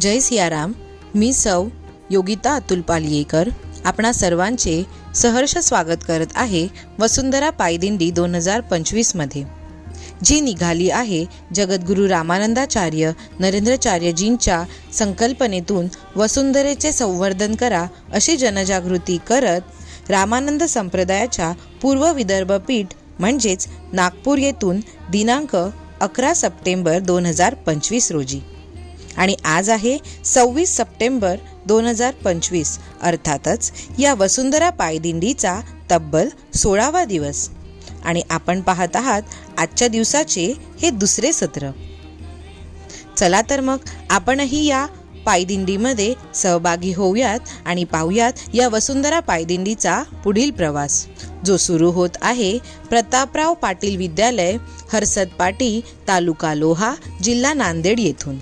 जय सियाराम मी सौ योगिता अतुल पालियेकर आपणा सर्वांचे सहर्ष स्वागत करत आहे वसुंधरा पायदिंडी दोन हजार पंचवीसमध्ये जी निघाली आहे जगद्गुरू रामानंदाचार्य नरेंद्रचार्यजींच्या संकल्पनेतून वसुंधरेचे संवर्धन करा अशी जनजागृती करत रामानंद संप्रदायाच्या पूर्व विदर्भ पीठ म्हणजेच नागपूर येथून दिनांक अकरा सप्टेंबर दोन हजार पंचवीस रोजी. आणि आज आहे सव्वीस सप्टेंबर दोन हजार पंचवीस. अर्थातच या वसुंधरा पायदिंडीचा तब्बल सोळावा दिवस. आणि आपण पाहत आहात आजच्या दिवसाचे हे दुसरे सत्र. चला तर मग आपणही या पायदिंडीमध्ये सहभागी होऊयात आणि पाहूयात या वसुंधरा पायदिंडीचा पुढील प्रवास जो सुरू होत आहे प्रतापराव पाटील विद्यालय हर्षद पाटी तालुका लोहा जिल्हा नांदेड येथून.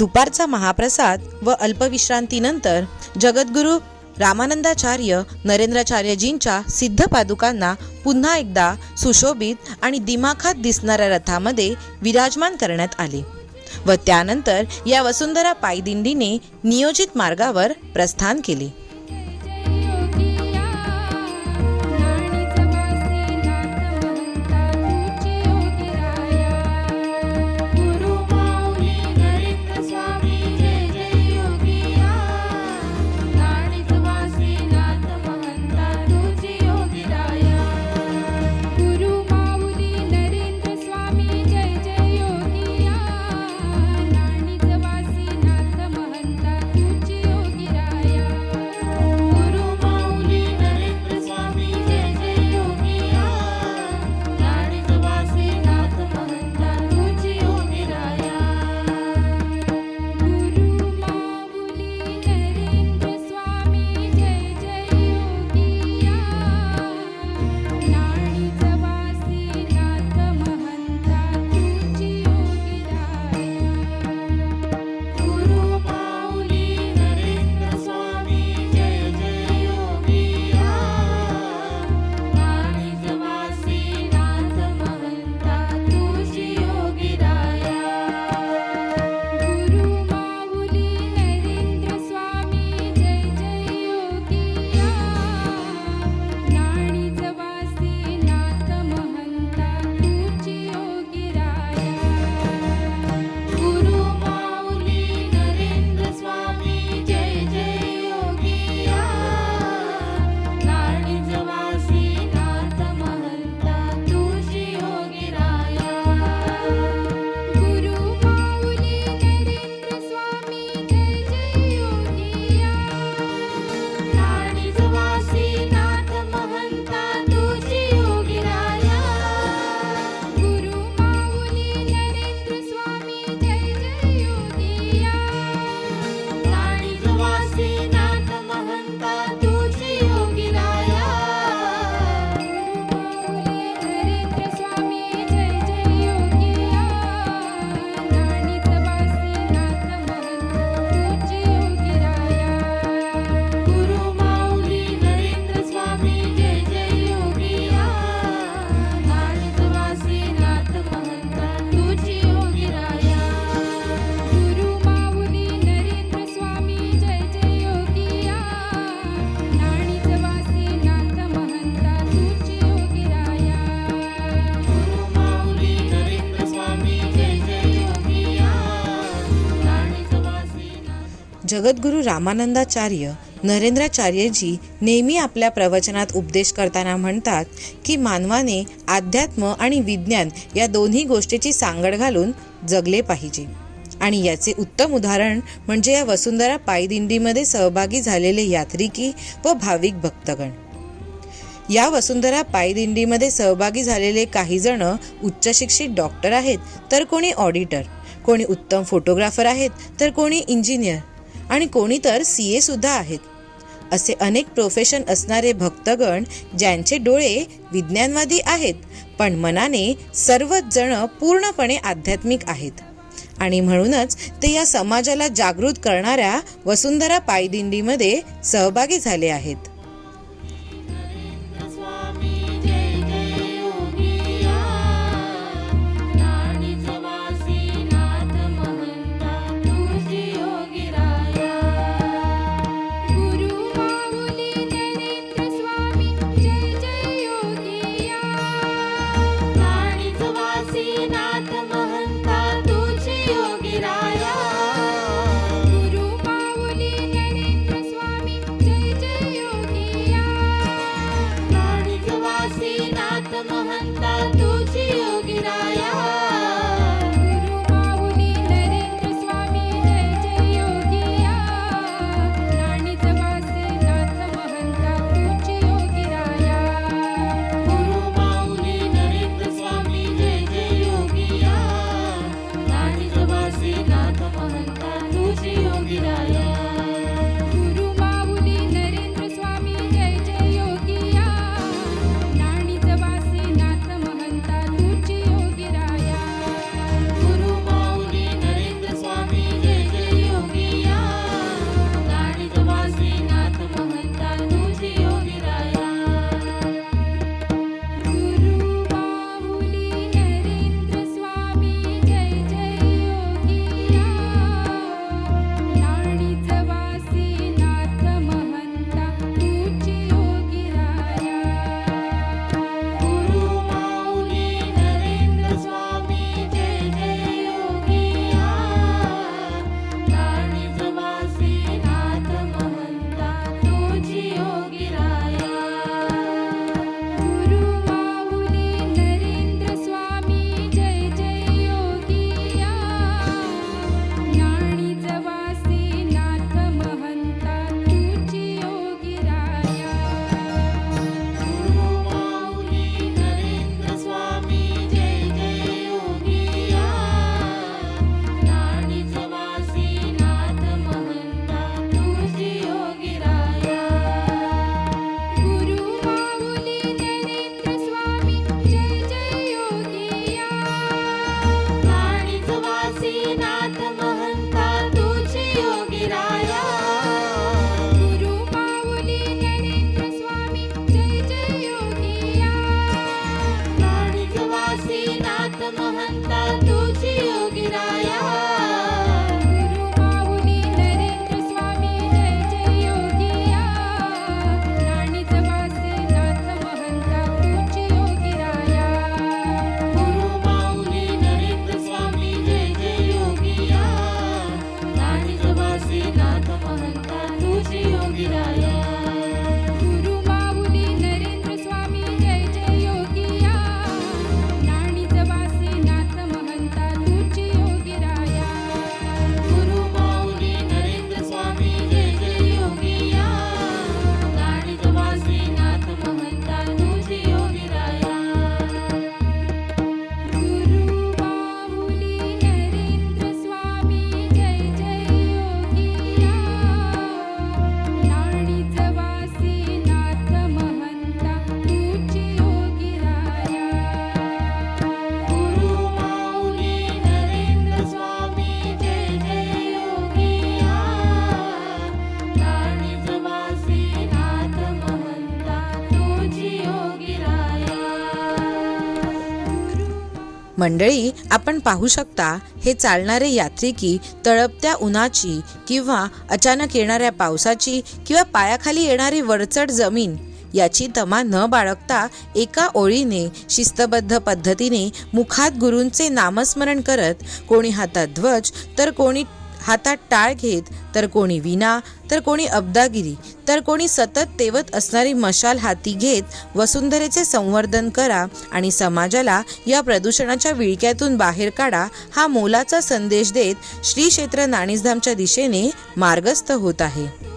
दुपारचा महाप्रसाद व अल्पविश्रांतीनंतर जगद्गुरू रामानंदाचार्य नरेंद्राचार्यजींच्या सिद्ध पादुकांना पुन्हा एकदा सुशोभित आणि दिमाखात दिसणाऱ्या रथामध्ये विराजमान करण्यात आले व त्यानंतर या वसुंधरा पायदिंडीने नियोजित मार्गावर प्रस्थान केले. जगद्गुरू रामानंदाचार्य नरेंद्राचार्यजी नेहमी आपल्या प्रवचनात उपदेश करताना म्हणतात की मानवाने अध्यात्म आणि विज्ञान या दोन्ही गोष्टीची सांगड घालून जगले पाहिजे. आणि याचे उत्तम उदाहरण म्हणजे या वसुंधरा पायदिंडीमध्ये सहभागी झालेले यात्रिकी व भाविक भक्तगण. या वसुंधरा पायदिंडीमध्ये सहभागी झालेले काही जण उच्चशिक्षित डॉक्टर आहेत तर कोणी ऑडिटर कोणी उत्तम फोटोग्राफर आहेत तर कोणी इंजिनियर. आणि कोणी तर सी ए सुद्धा आहेत. असे अनेक प्रोफेशन असणारे भक्तगण ज्यांचे डोळे विज्ञानवादी आहेत पण मनाने सर्वच जण पूर्णपणे आध्यात्मिक आहेत. आणि म्हणूनच ते या समाजाला जागृत करणाऱ्या वसुंधरा पायदिंडीमध्ये सहभागी झाले आहेत. मंडळी आपण पाहू शकता हे चालणारे यात्रिकी तळपत्या उन्हाची किंवा अचानक येणाऱ्या पावसाची किंवा पायाखाली येणारी वरचढ जमीन याची तमा न बाळगता एका ओळीने शिस्तबद्ध पद्धतीने मुखात गुरूंचे नामस्मरण करत कोणी हातात ध्वज तर कोणी हातात टाळ घेत तर कोणी विना तर कोणी अब्दागिरी तर कोणी सतत तेवत असणारी मशाल हाती घेत वसुंधरेचे संवर्धन करा आणि समाजाला या प्रदूषणाच्या विळक्यातून बाहेर काढा हा मोलाचा संदेश देत श्री क्षेत्र नाणीसधामच्या दिशेने मार्गस्थ होत आहे.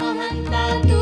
महंता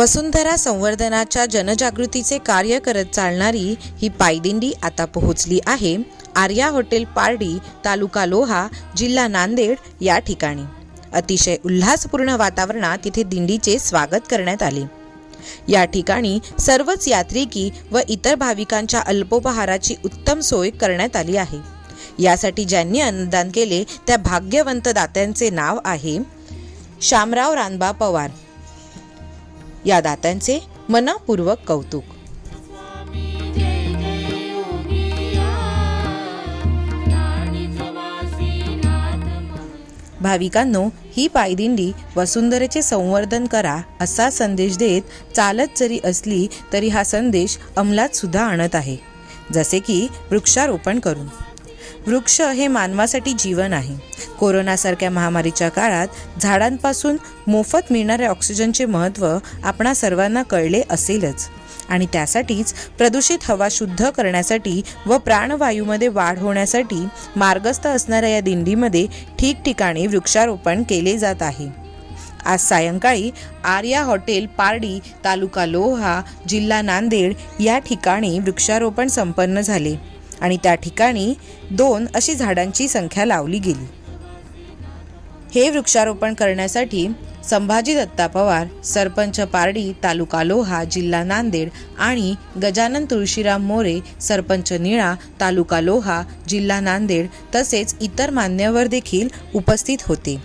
वसुंधरा संवर्धनाच्या जनजागृतीचे कार्य करत चालणारी ही पायदिंडी आता पोहोचली आहे. आर्या हॉटेल पारडी तालुका लोहा जिल्हा नांदेड या ठिकाणी. अतिशय उल्हासपूर्ण वातावरणात तिथे दिंडीचे स्वागत करण्यात आले. या ठिकाणी सर्वच यात्रिकी व इतर भाविकांच्या अल्पोपहाराची उत्तम सोय करण्यात आली आहे. यासाठी ज्यांनी अन्नदान केले त्या भाग्यवंत दात्यांचे नाव आहे. शामराव रानबा पवार. या दात्यांचे मनपूर्वक कौतुक. भाविकांनो ही पायदिंडी वसुंधरेचे संवर्धन करा असा संदेश देत चालत जरी असली तरी हा संदेश अंमलात सुद्धा आणत आहे. जसे की वृक्षारोपण करून. वृक्ष हे मानवासाठी जीवन आहे. कोरोनासारख्या महामारीच्या काळात झाडांपासून मोफत मिळणाऱ्या ऑक्सिजनचे महत्त्व आपणा सर्वांना कळले असेलच. आणि त्यासाठीच प्रदूषित हवा शुद्ध करण्यासाठी व प्राणवायूमध्ये वाढ होण्यासाठी मार्गस्थ असणाऱ्या या दिंडीमध्ये ठिकठिकाणी वृक्षारोपण केले जात आहे. आज सायंकाळी आर्या हॉटेल पारडी तालुका लोहा जिल्हा नांदेड या ठिकाणी वृक्षारोपण संपन्न झाले. आणि त्या ठिकाणी दोन अशी झाडांची संख्या लावली गेली. हे वृक्षारोपण करण्यासाठी संभाजी दत्ता पवार सरपंच पारडी तालुका लोहा जिल्हा नांदेड आणि गजानन तुळशीराम मोरे सरपंच निळा तालुका लोहा जिल्हा नांदेड तसेच इतर मान्यवर देखील उपस्थित होते.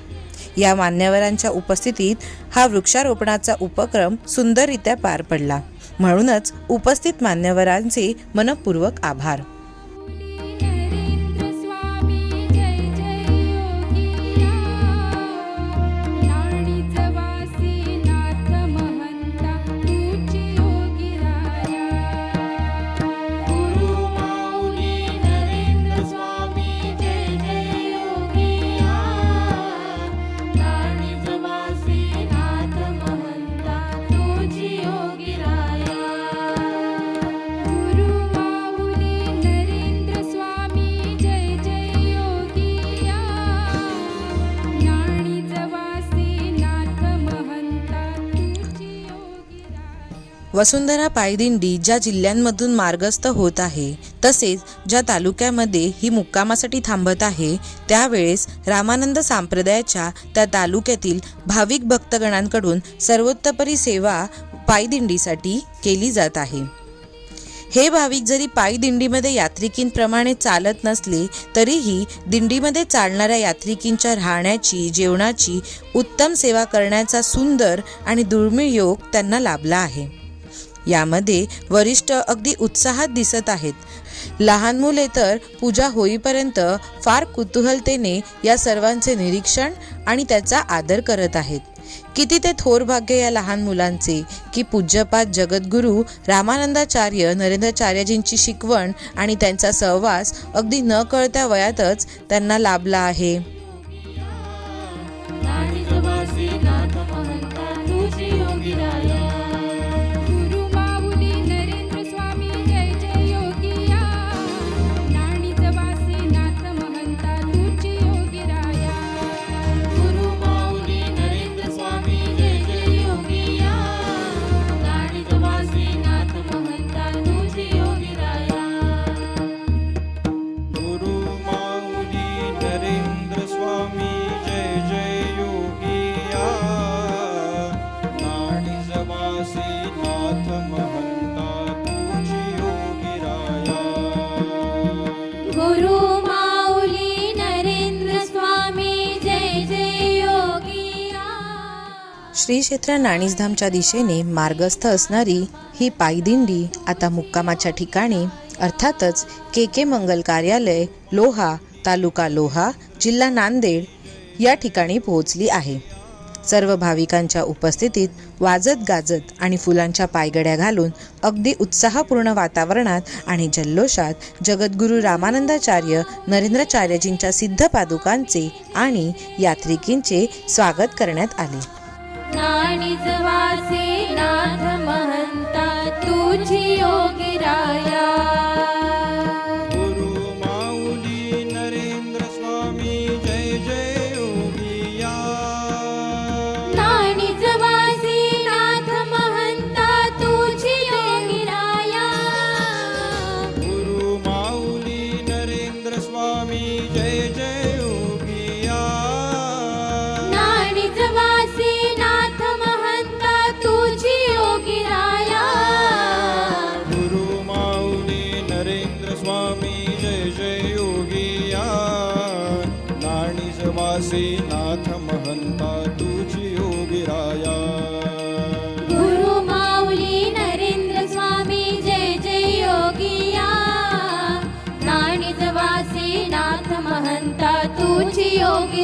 या मान्यवरांच्या उपस्थितीत हा वृक्षारोपणाचा उपक्रम सुंदररित्या पार पडला. म्हणूनच उपस्थित मान्यवरांचे मनपूर्वक आभार. वसुंधरा पायदिंडी ज्या जिल्ह्यांमधून मार्गस्थ होत आहे तसेच ज्या तालुक्यामध्ये ही मुक्कामासाठी थांबत आहे त्यावेळेस रामानंद संप्रदायाच्या त्या तालुक्यातील भाविक भक्तगणांकडून सर्वोत्तपरी सेवा पायदिंडीसाठी केली जात आहे. हे भाविक जरी पायी दिंडीमध्ये यात्रिकींप्रमाणे चालत नसले तरीही दिंडीमध्ये चालणाऱ्या यात्रिकींच्या राहण्याची जेवणाची उत्तम सेवा करण्याचा सुंदर आणि दुर्मिळ योग त्यांना लाभला आहे. यामध्ये वरिष्ठ अगदी उत्साहात दिसत आहेत. लहान मुले तर पूजा होईपर्यंत फार कुतूहलतेने या सर्वांचे निरीक्षण आणि त्याचा आदर करत आहेत. किती ते थोर भाग्य या लहान मुलांचे की पूज्यपाद जगद्गुरू रामानंदाचार्य नरेंद्राचार्यजींची शिकवण आणि त्यांचा सहवास अगदी न कळत्या वयातच त्यांना लाभला आहे. श्री क्षेत्र नाणीसधामच्या दिशेने मार्गस्थ असणारी ही पायदिंडी आता मुक्कामाच्या ठिकाणी अर्थातच के के मंगल कार्यालय लोहा तालुका लोहा जिल्हा नांदेड या ठिकाणी पोहोचली आहे. सर्व भाविकांच्या उपस्थितीत वाजत गाजत आणि फुलांच्या पायगड्या घालून अगदी उत्साहपूर्ण वातावरणात आणि जल्लोषात जगद्गुरू रामानंदाचार्य नरेंद्राचार्यजींच्या सिद्ध पादुकांचे आणि यात्रिकींचे स्वागत करण्यात आले. नाणी जवासी नाथ महंता तुझी योगिराया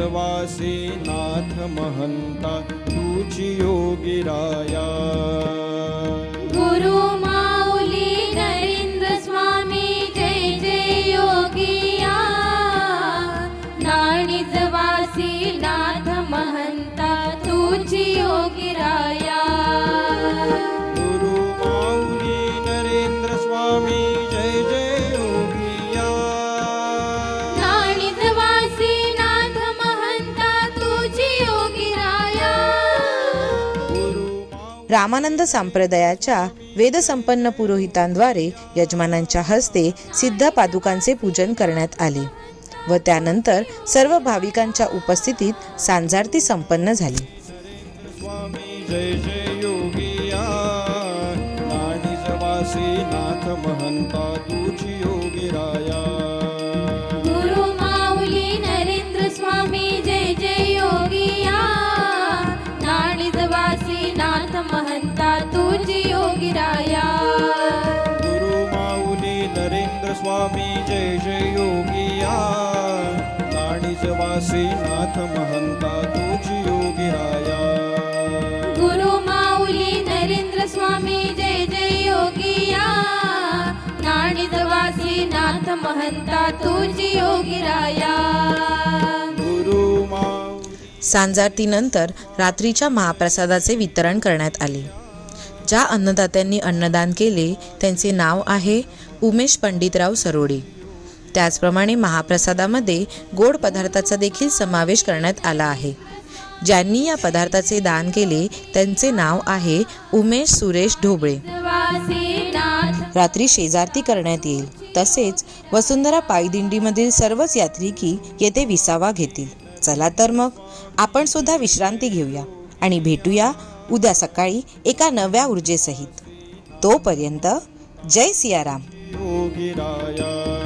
नाणिजवासी नाथ महंता तुझी योगिराया। गुरु रामानंद संप्रदायाच्या वेदसंपन्न पुरोहितांद्वारे यजमानांच्या हस्ते सिद्ध पादुकांचे पूजन करण्यात आले व त्यानंतर सर्व भाविकांच्या उपस्थितीत सांजारती संपन्न झाली. स्वामी जय जय नाथ महंता स्वामी जय जय योगिया नाणिजवासी नाथ महंता तुझी योगिराया गुरु माऊली नरेंद्र स्वामी जय जय योगिया नाणीजवासी नाथ महंता तुझी योगिराया गुरु माऊली. सांजारतीनंतर रात्रीच्या महाप्रसादाचे वितरण करण्यात आले. ज्या अन्नदात्यांनी अन्नदान केले त्यांचे नाव आहे उमेश पंडितराव सरोडे. त्याचप्रमाणे महाप्रसादामध्ये गोड पदार्थाचा देखील समावेश करण्यात आला आहे. ज्यांनी या पदार्थाचे दान केले त्यांचे नाव आहे उमेश सुरेश ढोबळे. रात्री शेजारती करण्यात येईल. तसेच वसुंधरा पायदिंडीमधील सर्वच यात्रिकी येथे विसावा घेतील. चला तर मग आपण सुद्धा विश्रांती घेऊया आणि भेटूया उद्या सकाळी एका नव्या ऊर्जेसहित. तोपर्यंत जय सियाराम. 지옥이라야.